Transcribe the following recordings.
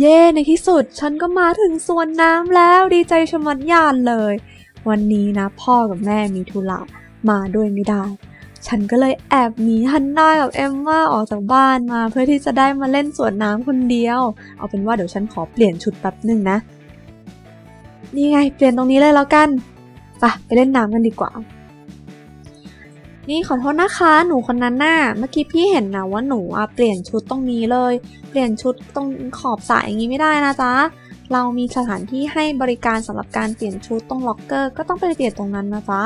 เย่ในที่สุดฉันก็มาถึงสวนน้ำแล้วดีใจชะมัดยานเลย วันนี้นะพ่อกับแม่มีธุระมาด้วยไม่ได้ ฉันก็เลยแอบหนีฮันน่ากับเอมมาออกจากบ้านมา เพื่อที่จะได้มาเล่นสวนน้ำคนเดียว เอาเป็นว่าเดี๋ยวฉันขอเปลี่ยนชุดแป๊บหนึ่งนะ นี่ไงเปลี่ยนตรงนี้เลยแล้วกันไปไปเล่นน้ำกันดีกว่า นี่ขอโทษนะคะหนูคนนั้นน่ะเมื่อกี้พี่เห็นนะว่าหนูอะเปลี่ยนชุดตรงนี้เลย เปลี่ยนชุดตรงขอบสระอย่างนี้ไม่ได้นะจ๊ะเรามีสถานที่ให้บริการสำหรับการเปลี่ยนชุดตรงล็อกเกอร์ก็ต้องไปเปลี่ยนตรงนั้นนะจ๊ะ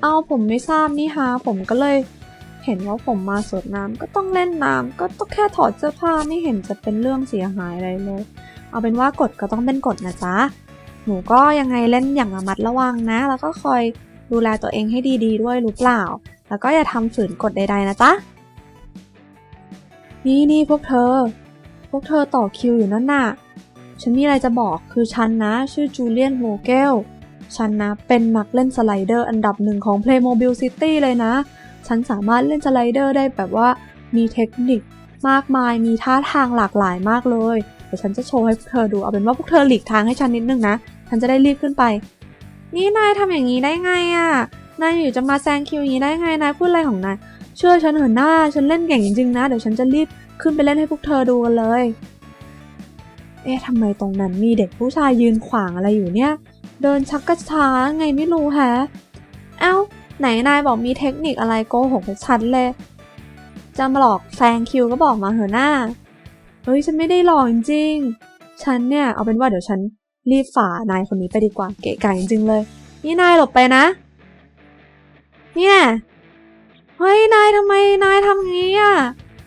เอาผมไม่ทราบนี่ฮะผมก็เลย เห็นว่าผมมาสวนน้ำก็ต้องเล่นน้ำก็ต้องแค่ถอดเสื้อผ้าไม่เห็นจะเป็นเรื่องเสียหายอะไรเลย เอาเป็นว่ากฎก็ต้องเป็นกฎนะจ๊ะหนูก็ยังไงเล่นอย่างระมัดระวังนะ แล้วก็คอย ดูแลตัวเองให้ดีๆด้วยรู้เปล่า แล้วก็อย่าทำฝืนกฎใด ๆ นะจ๊ะ นี่นี่พวกเธอ พวกเธอต่อคิวอยู่นั่นน่ะ ฉันมีอะไรจะบอกคือฉันนะ ชื่อจูเลียนโฮเกล ฉันนะ เป็นนักเล่นสไลเดอร์อันดับหนึ่งของ Playmobil City เลยนะ ฉันสามารถเล่นสไลเดอร์ได้แบบว่ามีเทคนิคมากมาย มีท่าทางหลากหลายมากเลย เดี๋ยวฉันจะโชว์ให้พวกเธอดู เอาเป็นว่าพวกเธอหลีกทางให้ฉันนิดนึงนะ ฉันจะได้รีบขึ้นไป นี่นายทำอย่างนี้ได้ไงอะ่ะ นายอยู่จะมาแซงคิวอย่างนี้ได้ไง นายพูดอะไรของนาย เชื่อฉันเถอะหน้า ฉันเล่นเก่งจริงๆนะ เดี๋ยวฉันจะรีบขึ้นไปเล่นให้พวกเธอดูกันเลย เอ๊ะทำไมตรงนั้นมีเด็กผู้ชายยืนขวางอะไรอยู่เนี่ย เดินชักกระช้าไงไม่รู้แฮะ เอ้า ไหนนายบอกมีเทคนิคอะไรโกหกชัดเลย จะมาหลอกแซงคิวก็บอกมาเถอะหน้า เฮ้ยฉันไม่ได้หลอกจริงๆ ฉันเนี่ยเอาเป็นว่าเดี๋ยวฉัน รีบฝ่านายคนนี้ไปดีกว่าเก๋ไก่จริงๆเลย นี่นายหลบไปนะ เนี่ยเฮ้ยนายทำไมนายทำงี้อะ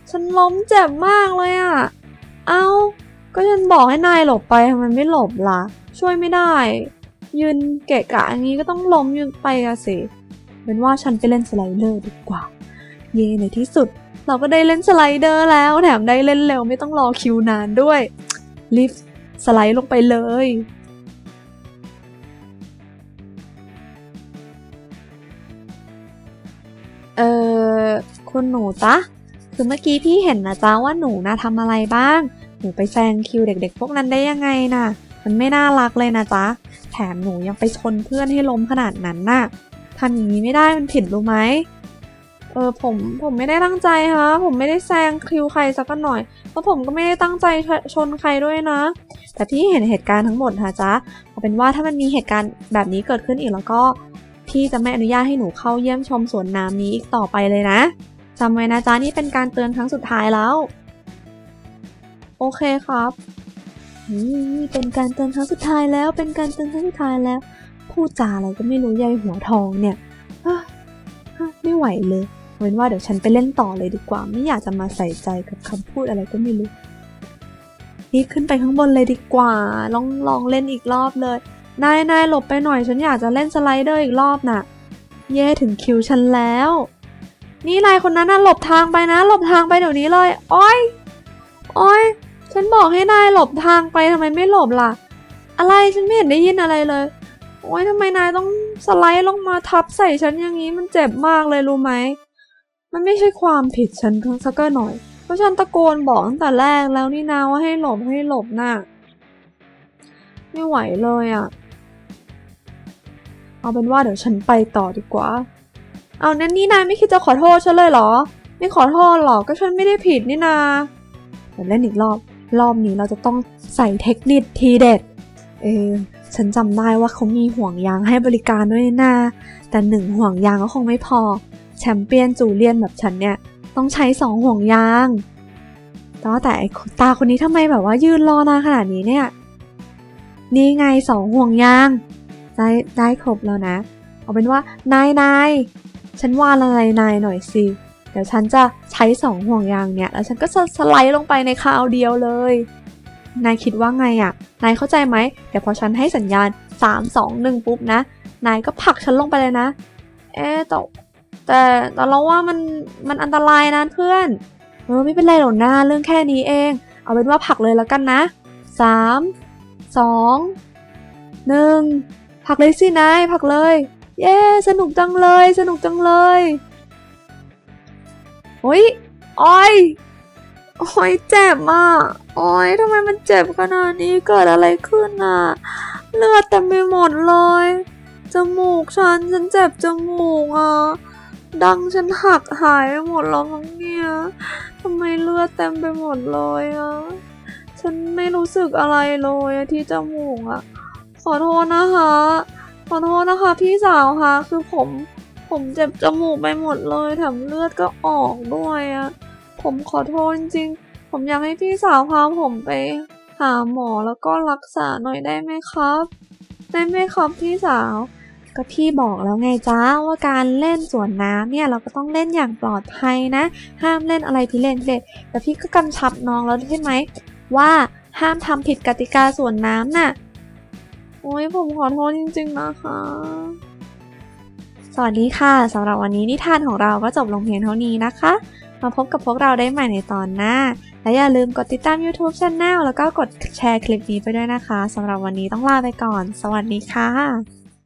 ฉันล้มเจ็บมากเลยอะ เอ้าก็ฉันบอกให้นายหลบไปทำไมไม่หลบล่ะ ช่วยไม่ได้ ยืนเกะกะอย่างนี้ก็ต้องล้มยืนไปอะสิเป็นว่าฉันไปเล่นสไลเดอร์ดีกว่า เย่ในที่สุด เราก็ได้เล่นสไลเดอร์แล้วแถมได้เล่นเร็วไม่ต้องรอคิวนานด้วยรีบสไลด์ลงไปเลย คุณหนูจ๊ะคือเมื่อกี้พี่เห็นนะจ๊ะว่าหนูนะทำอะไรบ้าง หนูไปแซงคิวเด็ก ๆ พวกนั้นได้ยังไงน่ะ มันไม่น่ารักเลยนะจ๊ะ แถมหนูยังไปชนเพื่อนให้ล้มขนาดนั้นน่ะทำอย่างนี้ไม่ได้มันผิดรู้ไหมเออผมผมไม่ได้ตั้งใจฮะ ผมไม่ได้แซงคิวใครสักหน่อยเพราะผมก็ไม่ได้ตั้งใจชนใครด้วยนะ แต่พี่เห็นเหตุการณ์ทั้งหมดค่ะจ๊ะเอาเป็นว่าถ้ามันมีเหตุการณ์แบบนี้เกิดขึ้นอีกแล้วก็ พี่จะไม่อนุญาตให้หนูเข้าเยี่ยมชมสวนน้ำนี้อีกต่อไปเลยนะ จำไว้นะจ๊ะนี่เป็นการเตือนครั้งสุดท้ายแล้ว โอเคครับนี่เป็นการเตือนครั้งสุดท้ายแล้ว เป็นการเตือนครั้งสุดท้ายแล้ว พูดจาอะไรก็ไม่รู้ยายหัวทองเนี่ยฮ้ยเฮ้ยไม่ไหวเลยเอาเป็นว่าเดี๋ยวฉันไปเล่นต่อเลยดีกว่า ไม่อยากจะมาใส่ใจกับคำพูดอะไรก็ไม่รู้นี่ขึ้นไปข้างบนเลยดีกว่า ลองลองเล่นอีกรอบเลย นายนายหลบไปหน่อย ฉันอยากจะเล่นสไลเดอร์อีกรอบน่ะ เย่ถึงคิวฉันแล้ว นี่นายคนนั้นน่ะหลบทางไปนะ หลบทางไปเดี๋ยวนี้เลยโอ้ยโอ้ยฉันบอกให้นายหลบทางไปทำไมไม่หลบล่ะ อะไรฉันไม่เห็นได้ยินอะไรเลย โอ้ยทำไมนายต้องสไลด์ลงมาทับใส่ฉันอย่างนี้มันเจ็บมากเลยรู้ไหมมันไม่ใช่ความผิดฉันสักหน่อย เพราะฉันตะโกนบอกตั้งแต่แรกแล้วนี่นาว่าให้หลบให้หลบน่ะไม่ไหวเลยอะ่ะ เอาเป็นว่าเดี๋ยวฉันไปต่อดีกว่า เอานั่นนี่นายไม่คิดจะขอโทษฉันเลยเหรอ ไม่ขอโทษหรอกก็ฉันไม่ได้ผิดนี่นาเดี๋ยวเล่นอีกรอบ รอบนี้เราจะต้องใส่เทคนิคทีเด็ด เออ ฉันจำได้ว่าเขามีห่วงยางให้บริการด้วยนะ แต่หนึ่งห่วงยางก็คงไม่พอ แชมเปี้ยนจูเลียนแบบฉันเนี่ย ต้องใช้สองห่วงยางแต่ว่าแต่ตาคนนี้ทำไมแบบว่ายืนรอนานขนาดนี้เนี่ย นี่ไงสองห่วงยาง ได้ได้ครบแล้วนะ เอาเป็นว่านายนาย ฉันว่าอะไรนายหน่อยสิ เดี๋ยวฉันจะใช้สองห่วงยางเนี่ย แล้วฉันก็จะสไลด์ลงไปในคราวเดียวเลย นายคิดว่าไงอะ่ะ นายเข้าใจไหม เดี๋ยวพอฉันให้สัญญาณ 3 2 1 ปุ๊บนะ นายก็ผลักฉันลงไปเลยนะ เอ๊แต่แต่แต่เราว่ามันมันอันตรายนะเพื่อน เออไม่เป็นไรหรอกนะเรื่องแค่นี้เอง เอาเป็นว่าผลักเลยแล้วกันนะสามสองหนึ่งผลักเลยสินายผลักเลย เย้สนุกจังเลย สนุกจังเลยโอ้ยอ้อยโอ้ยเจ็บอะโอ้ยทำไมมันเจ็บขนาดนี้เกิดอะไรขึ้นอะ เลือดเต็มไปหมดเลย จมูกฉันฉันเจ็บจมูกอะดังฉันหักหายไปหมดแล้วมั้งเนี่ยทำไมเลือดเต็มไปหมดเลยอะ ฉันไม่รู้สึกอะไรเลยที่จมูกอะ ขอโทษนะคะ ขอโทษนะคะพี่สาวคะคือผมผมเจ็บจมูกไปหมดเลยแถมเลือดก็ออกด้วยอะผมขอโทษจริงๆผมอยากให้พี่สาวพาผมไปหาหมอแล้วก็รักษาหน่อยได้ไหมครับ ได้ไหมครับพี่สาว ก็พี่บอกแล้วไงจ้าว่าการเล่นสวนน้ำเนี่ยเราก็ต้องเล่นอย่างปลอดภัยนะ ห้ามเล่นอะไรพิเรนพิเรนแต่พี่ก็กำชับน้องแล้วใช่ไหมว่าห้ามทำผิดกติกาสวนน้ำน่ะ โอ้ยผมขอโทษจริงๆนะคะ สวัสดีค่ะสำหรับวันนี้นิทานของเราก็จบลงเพียงเท่านี้นะคะ มาพบกับพวกเราได้ใหม่ในตอนหน้า และอย่าลืมกดติดตาม YouTube Channel แล้วก็กดแชร์คลิปนี้ไปด้วยนะคะสำหรับวันนี้ต้องลาไปก่อน สวัสดีค่ะ